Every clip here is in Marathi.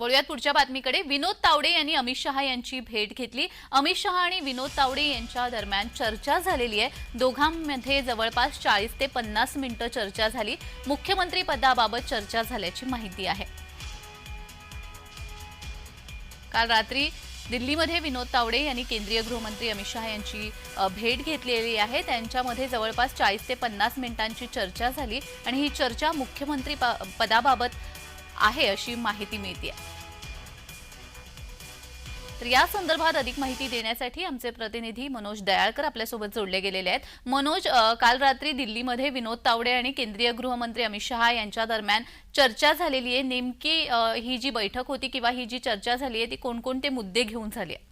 बोलूयात पुढच्या बातमीकडे. विनोद तावडे यांनी अमित शहा यांची भेट घेतली. अमित शहा आणि विनोद तावडे यांच्या दरम्यान चर्चा झालेली आहे. दोघांमध्ये जवळपास चाळीस ते पन्नास मिनिटं चर्चा झाली. मुख्यमंत्री पदाबाबत चर्चा झाल्याची माहिती आहे. काल रात्री दिल्लीमध्ये विनोद तावडे यांनी केंद्रीय गृहमंत्री अमित शहा यांची भेट घेतलेली आहे. त्यांच्यामध्ये जवळपास चाळीस ते पन्नास मिनिटांची चर्चा झाली आणि ही चर्चा मुख्यमंत्री पदाबाबत आहे अशी माहिती मिळते तर या संदर्भात अधिक माहिती देण्यासाठी आमचे प्रतिनिधी मनोज दयाळकर आपल्यासोबत जोडले गेलेले आहेत. मनोज काल रात्री दिल्लीमध्ये विनोद तावडे आणि केंद्रीय गृहमंत्री अमित शहा यांच्या दरम्यान चर्चा झालेली आहे. नेमकी ही जी बैठक होती किंवा ही जी चर्चा झाली आहे ती कोणकोणते मुद्दे घेऊन झाली आहे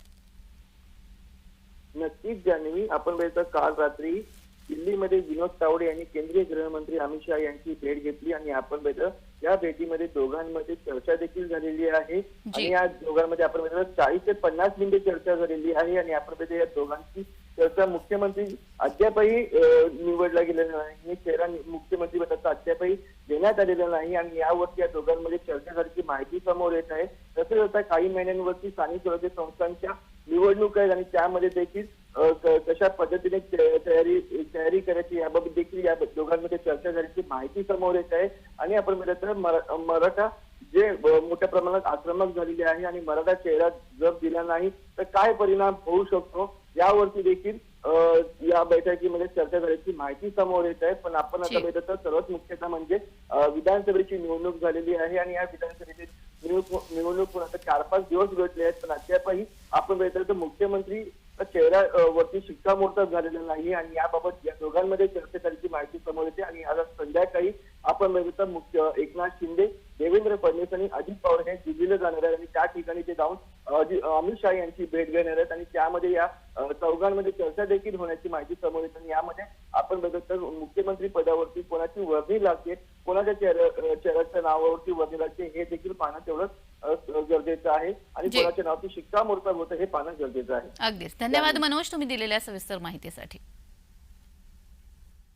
नक्कीच जान्हवी आपण बघितलं काल रात्री दिल्लीमध्ये विनोद तावडे यांनी केंद्रीय गृहमंत्री अमित शहा यांची भेट घेतली आणि आपण बघितलं या भेटीमध्ये दोघांमध्ये चर्चा देखील झालेली आहे. आणि या दोघांमध्ये आपण बघितलं चाळीस ते पन्नास मिनिटे चर्चा झालेली आहे आणि आपण बघितलं या दोघांची चर्चा मुख्यमंत्री अद्यापही निवडला गेलेला नाही. चेहरा मुख्यमंत्री पदाचा अद्यापही देण्यात आलेला नाही आणि यावरती या दोघांमध्ये चर्चा झाल्याची माहिती समोर येत आहे. तसेच आता काही महिन्यांवरती स्थानिक स्वराज्य संस्थांच्या निवडणूक आहेत आणि त्यामध्ये देखील कशा पद्धतीने तयारी तयारी करायची याबाबत देखील या दोघांमध्ये चर्चा झाल्याची माहिती समोर येत आहे. आणि आपण मरा- मराठा जे मोठ्या प्रमाणात आक्रमक झालेले आहे आणि मराठा चेहरा जर दिला नाही तर काय परिणाम होऊ शकतो? यावरती देखील या बैठकीमध्ये चर्चा झाल्याची माहिती समोर येत आहे. पण आपण आता. बघितलं तर सर्वात मुख्यतः म्हणजे विधानसभेची निवडणूक झालेली आहे आणि या विधानसभेची निवडणूक निवडणूक चार पाच दिवस भेटले आहेत. पण अद्यापही आपण बघितलं तर मुख्यमंत्री चेहरा वरती शिक्कामोर्तब झालेला नाही आणि याबाबत या दोघांमध्ये चर्चा करायची माहिती समोर येते आणि आज संध्याकाळी आपण बघितलं तर मुख्य एकनाथ शिंदे देवेंद्र फडणवीस आणि अजित पवार हे दिल्लीला जाणार आहेत आणि त्या ठिकाणी ते जाऊन अमित शाह यांची भेट घेणार आहेत आणि त्यामध्ये या चौघांमध्ये चर्चा देखील होण्याची माहिती समोर येते आणि यामध्ये आपण बघितलं तर मुख्यमंत्री पदावरती कोणाची वर्णी लागते कोणाच्या चेहऱ्या चेहऱ्याच्या नावावरती वर्णी लागते हे देखील पाहणं तेवढं गरजेचं आहे. आणि. कोणाच्या नावाची शिक्कामोर्तब होतं हे पाहणं गरजेचं आहे. अगदीच. धन्यवाद मनोज तुम्ही दिलेल्या सविस्तर माहितीसाठी.